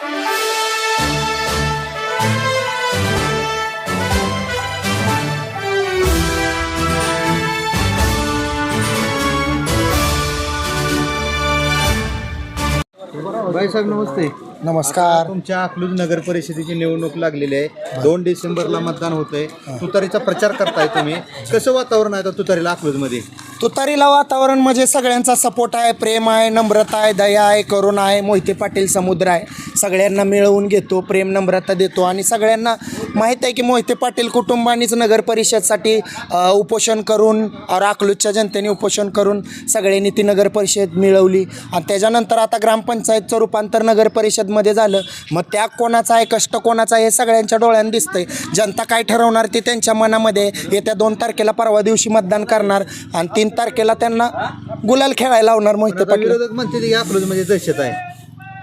भाईसाहेब नमस्ते. नमस्कार. तुमच्या अकलूज नगर परिषदेची निवडणूक लागलेली आहे. दोन डिसेंबरला मतदान होतंय. तुतारीचा प्रचार करताय तुम्ही. कसं वातावरण आहे तुतारीला अकलूजमध्ये तुतारीला वातावरण म्हणजे सगळ्यांचा सपोर्ट आहे प्रेम आहे नम्रता आहे दया आहे करुणा आहे मोहिते पाटील समुद्र आहे. सगळ्यांना मिळवून घेतो प्रेम नम्रता देतो आणि सगळ्यांना माहीत आहे की मोहिते पाटील कुटुंबानीच नगर परिषदसाठी उपोषण करून और अकलूजच्या जनतेने उपोषण करून सगळ्यांनी ती नगर परिषद मिळवली. आणि त्याच्यानंतर आता ग्रामपंचायतचं रूपांतर नगर परिषदमध्ये झालं. मग त्याग कोणाचा आहे कष्ट कोणाचा आहे हे सगळ्यांच्या डोळ्यात दिसतंय. जनता काय ठरवणार ती त्यांच्या मनामध्ये येत्या दोन तारखेला परवा दिवशी मतदान करणार. आणि तीन तारखेला त्यांना गुलाल खेळायला लावणार मोहिते पाटील. विरोधक म्हणते की अकलूजमध्ये दहशत आहे.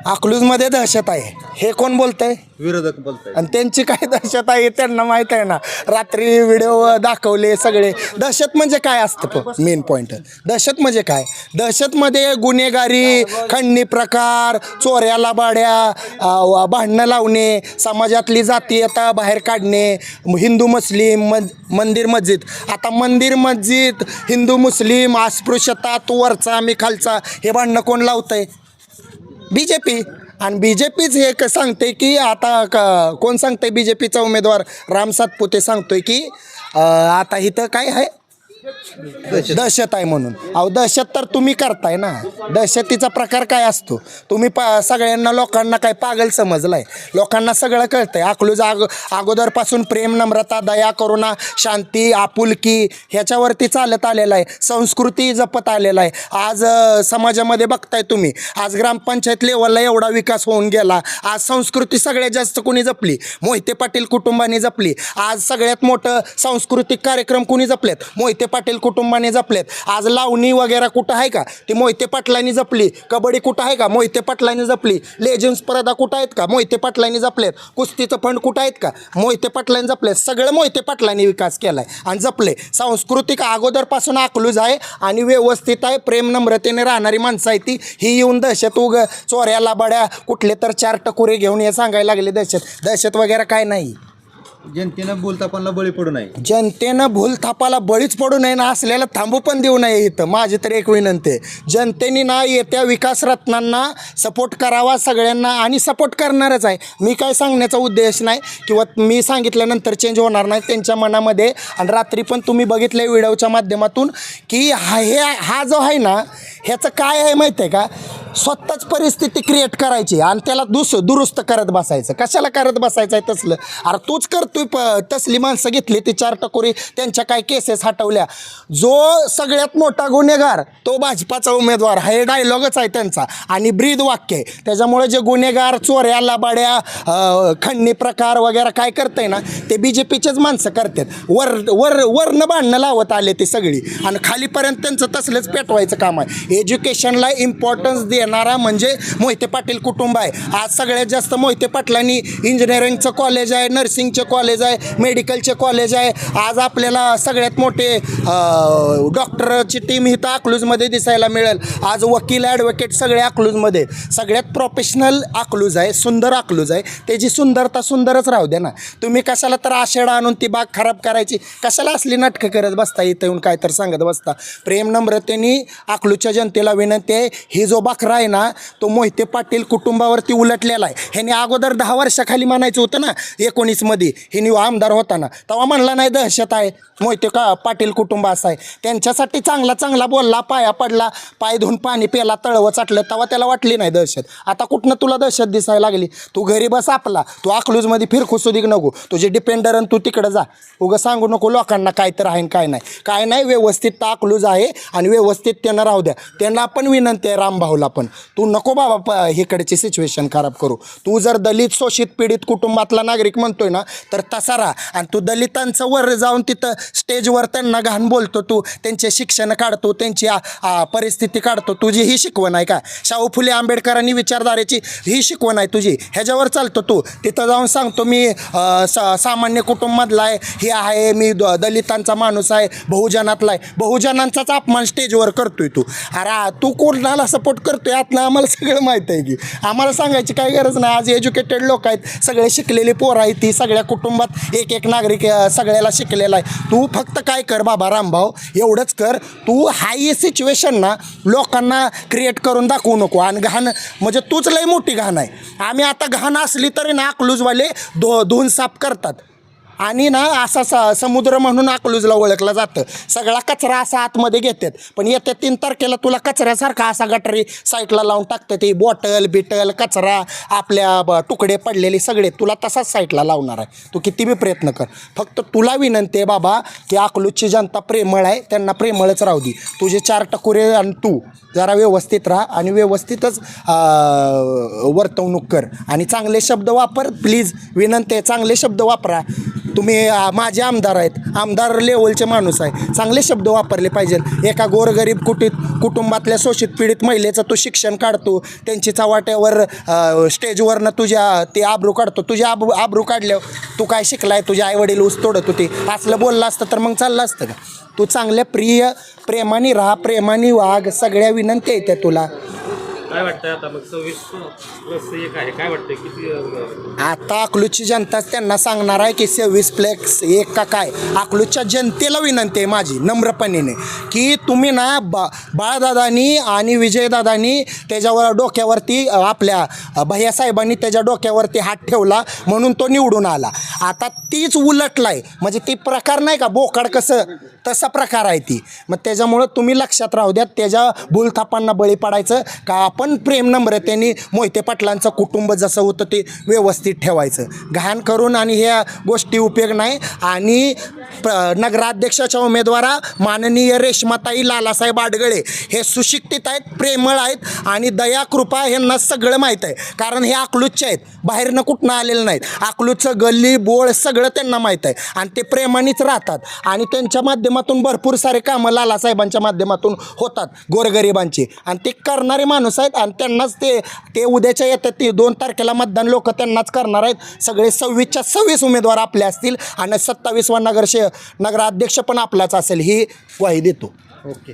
अकलूजमध्ये दहशत आहे. हे कोण बोलतंय? विरोधक बोलताय. आणि त्यांची काय दहशत आहे हे त्यांना माहीत आहे ना. रात्री व्हिडिओ दाखवले सगळे. दहशत म्हणजे काय असतं मेन पॉईंट दहशत म्हणजे काय? दहशतमध्ये गुन्हेगारी खंडणी प्रकार चोऱ्या लाबाड्या अ, भांडणं लावणे समाजातली जातीयता बाहेर काढणे हिंदू मुस्लिम मज मंदिर मस्जिद. आता मंदिर मस्जिद हिंदू मुस्लिम अस्पृश्यता तू वरचा मी खालचा हे भांडणं कोण लावतंय? बी जे पी आणि बी जे पीच हे क- सांगते की आता क कोण सांगते बी जे पीचा उमेदवार राम सातपुते सांगतोय की अ, आता इथं काय आहे? दहशत आहे म्हणून. अहो दहशत तर तुम्ही करताय ना. दहशतीचा प्रकार काय असतो? तुम्ही पा सगळ्यांना लोकांना काय पागल समजलाय? लोकांना सगळं कळतंय. अकलूज आग अगोदरपासून प्रेम नम्रता दया करुणा शांती आपुलकी ह्याच्यावरती चालत आलेलं आहे. संस्कृती जपत आलेला आहे. आज समाजामध्ये बघताय तुम्ही. आज ग्रामपंचायत लेवलला एवढा विकास होऊन गेला. आज संस्कृती सगळ्यात जास्त कोणी जपली? मोहिते पाटील कुटुंबाने जपली. आज सगळ्यात मोठं सांस्कृतिक कार्यक्रम कुणी जपलेत? मोहिते पाटील कुटुंबाने जपलेत. आज लावणी वगैरे कुठं आहे का? ती मोहिते पाटलांनी जपली. कबड्डी कुठं आहे का? मोहिते पाटलांनी जपली. लेजन्स स्पर्धा कुठं आहेत का? मोहिते पाटलांनी जपलेत. कुस्तीचं फंड कुठं आहेत का? मोहिते पाटलांनी जपलेत. सगळं मोहिते पाटलांनी विकास केला आहे आणि जपले. सांस्कृतिक अगोदरपासून आकलूज आहे आणि व्यवस्थित आहे. प्रेम नम्रतेने राहणारी माणसं आहे ती. ही येऊन दहशत उग. चोऱ्या लाबाड्या कुठले तर चार टकुरे घेऊन हे सांगायला लागले दहशत. दहशत वगैरे काय नाही. जनतेनं बोलतापणला बळी पडू नये. जनतेनं भूलथापाला बळीच पडू नये ना असलेला थांबू पण देऊ नये इथं. माझी तर एक विनंती आहे. जनतेने ना येत्या विकास रत्नांना सपोर्ट करावा सगळ्यांना आणि सपोर्ट करणारच आहे. मी काय सांगण्याचा उद्देश नाही किंवा मी सांगितल्यानंतर चेंज होणार नाही त्यांच्या मनामध्ये. आणि रात्री पण तुम्ही बघितलं व्हिडिओच्या माध्यमातून की हा हे हा जो आहे ना ह्याचं काय आहे माहिती आहे का? स्वतःच परिस्थिती क्रिएट करायची आणि त्याला दुस दुरुस्त करत बसायचं. कशाला करत बसायचं आहे तसलं? अरे तूच तू प तसली माणसं घेतली ती चार टकोरी त्यांच्या काय केसेस हटवल्या? जो सगळ्यात मोठा गुन्हेगार तो भाजपाचा उमेदवार. हे डायलॉगच आहे त्यांचा. आणि ब्रीद वाक्य आहे. त्याच्यामुळे जे गुन्हेगार चोऱ्या लाबाड्या खंडणी प्रकार वगैरे काय करतंय ना ते बी जे पीचेच माणसं करतात. वर वर वर्ण भांडणं लावत आले ती सगळी. आणि खालीपर्यंत त्यांचं तसलंच पेटवायचं काम आहे. एज्युकेशनला इम्पॉर्टन्स देणारा म्हणजे मोहिते पाटील कुटुंब आहे. आज सगळ्यात जास्त मोहिते पाटलांनी इंजिनिअरिंगचं कॉलेज आहे नर्सिंगचे कॉलेज कॉलेज आहे मेडिकलचे कॉलेज आहे. आज आपल्याला सगळ्यात मोठे डॉक्टरची टीम इथं अकलूजमध्ये दिसायला मिळेल. आज वकील ॲडव्होकेट सगळे अकलूजमध्ये. सगळ्यात प्रोफेशनल अकलूज आहे सुंदर अकलूज आहे. त्याची सुंदरता सुंदरच राहू द्या ना. तुम्ही कशाला तर आषाढ आणून ती बाग खराब करायची. कशाला असली नाटकं करत बसता इथं येऊन काय तर सांगत बसता. प्रेम नम्रतेने अकलूजच्या जनतेला विनंती आहे ही जो बकरा आहे ना तो मोहिते पाटील कुटुंबावरती उलटलेला आहे. ह्याने अगोदर दहा वर्षाखाली म्हणायचं होतं ना एकोणीसमध्ये हिने आमदार होताना. तेव्हा म्हणला नाही दहशत आहे. मोहिते का पाटील कुटुंब असं आहे. त्यांच्यासाठी चांगला चांगला बोलला पाया पडला पाय धुवून पाणी पेला तळवं चाटलं तेव्हा त्याला वाटली नाही दहशत. आता कुठनं तुला दहशत दिसायला लागली? तू घरी बस आपला. तू अकलूजमध्ये फिरखुसुदिक नको. तुझे डिपेंडर आणि तू तिकडं जा. उगं सांगू नको लोकांना काय तर आहे आणि काय नाही. काय नाही व्यवस्थित अकलूज आहे आणि व्यवस्थित त्यांना राहू द्या. त्यांना पण विनंती आहे रामभाऊला पण. तू नको बाबा प इकडची सिच्युएशन खराब करू. तू जर दलित शोषित पीडित कुटुंबातला नागरिक म्हणतोय ना तर तसा राहा आणि तू दलितांचं वर जाऊन तिथं स्टेजवर त्यांना घाण बोलतो तू. त्यांचे शिक्षण काढतो त्यांची परिस्थिती काढतो. तुझी ही शिकवण आहे का? शाहू फुले आंबेडकरांनी विचारधारेची ही शिकवण आहे तुझी. ह्याच्यावर चालतो तू. तिथं जाऊन सांगतो मी सा सामान्य कुटुंबातला आहे. हे आहे मी द दलितांचा माणूस आहे बहुजनातला आहे. बहुजनांचाच अपमान स्टेजवर करतोय तू. अरे तू कोणाला सपोर्ट करतोय? आतलं आम्हाला सगळं माहीत आहे की. आम्हाला सांगायची काही गरज नाही. आज एज्युकेटेड लोक आहेत. सगळे शिकलेली पोरं आहेत ती सगळ्या कुटुंबात एक एक नागरिक सगळ्याला शिकलेला आहे. तू फक्त काय कर बाबा रामभाऊ एवढंच कर. तू हाय सिच्युएशन ना लोकांना क्रिएट करून दाखवू नको. आणि घाण म्हणजे तूच लई मोठी घाण आहे. आम्ही आता घाण असली तरी ना अकलूजवाले धो धुवून साफ करतात. आणि ना असा स समुद्र म्हणून अकलूजला ओळखलं जातं. सगळा कचरा असा आतमध्ये घेतात. पण येत्या तीन तारखेला तुला कचऱ्यासारखा असा गटारी साईडला लावून टाकतं ते बॉटल बिटल कचरा आपल्या ब तुकडे पडलेले सगळे तुला तसाच साईडला लावणार आहे. तू किती बी प्रयत्न कर. फक्त तुला विनंती आहे बाबा की अकलूजची जनता प्रेमळ आहे त्यांना प्रेमळच राहू दे. तुझे चार टकुरे आणि तू जरा व्यवस्थित राहा आणि व्यवस्थितच वर्तवणूक कर. आणि चांगले शब्द वापर. प्लीज विनंती आहे चांगले शब्द वापरा. तुम्ही माझे आमदार आहेत. आमदार लेवलचे माणूस आहे. चांगले शब्द वापरले पाहिजेत. एका गोरगरीब कुटीत कुटुंबातल्या शोषित पीडित महिलेचं तू शिक्षण काढतो. त्यांची चवाट्यावर स्टेजवरनं तुझ्या ते आबरू काढतो. तुझ्या आब आबरू काढल्यावर तू काय शिकलाय? तुझे आईवडील ऊस तोडत होते. असलं बोललं असतं तर मग चाललं असतं का? तू चांगल्या प्रिय प्रेमाने राहा. प्रेमाने वाघ सगळ्या विनंती येत्या तुला. काय वाटतंय आता? मग सव्वीस प्लस एक आहे. काय वाटतंय? किती अं, आता अकलूजची जनताच त्यांना सांगणार आहे की सव्वीस फ्लेक्स एक का काय? अकलूजच्या जनतेला विनंती आहे माझी नम्रपणेने की तुम्ही ना बा बाळदादानी आणि विजयदादानी त्याच्यावर डोक्यावरती अ, आपल्या अ, भैयासाहेबांनी त्याच्या डोक्यावरती हात ठेवला म्हणून तो निवडून आला. आता तीच उलटलाय. म्हणजे ती प्रकार नाही का? बोकाड कसं? तसा प्रकार आहे ती. मग त्याच्यामुळं तुम्ही लक्षात राहू द्या त्याच्या भूलथापांना बळी पडायचं का आपण पण प्रेम नम्रतेने मोहिते पाटलांचं कुटुंब जसं होतं ते व्यवस्थित ठेवायचं. घाण करून आणि ह्या गोष्टी उपयोग नाही. आणि नगराध्यक्षाच्या उमेदवारा माननीय रेश्माताई लालासाहेब आडगळे. हे सुशिक्षित आहेत प्रेमळ आहेत आणि दया कृपा ह्यांना सगळं माहीत आहे. कारण हे अकलूजचे आहेत. बाहेरनं कुठनं आलेलं नाहीत. अकलूजचं गल्ली बोळ सगळं त्यांना माहीत आहे. आणि ते प्रेमानेच राहतात. आणि त्यांच्या माध्यमातून भरपूर सारे कामं लालासाहेबांच्या माध्यमातून होतात गोरगरिबांची. आणि ते करणारे माणूस आहेत आणि त्यांनाच ते ते उद्याच्या येतात ते दोन तारखेला मतदान लोक त्यांनाच करणार आहेत. सगळे सव्वीसच्या सव्वीस उमेदवार आपले असतील आणि सत्तावीसवा नगरशे नगराध्यक्ष पण आपलाच असेल ही ग्वाही देतो. ओके.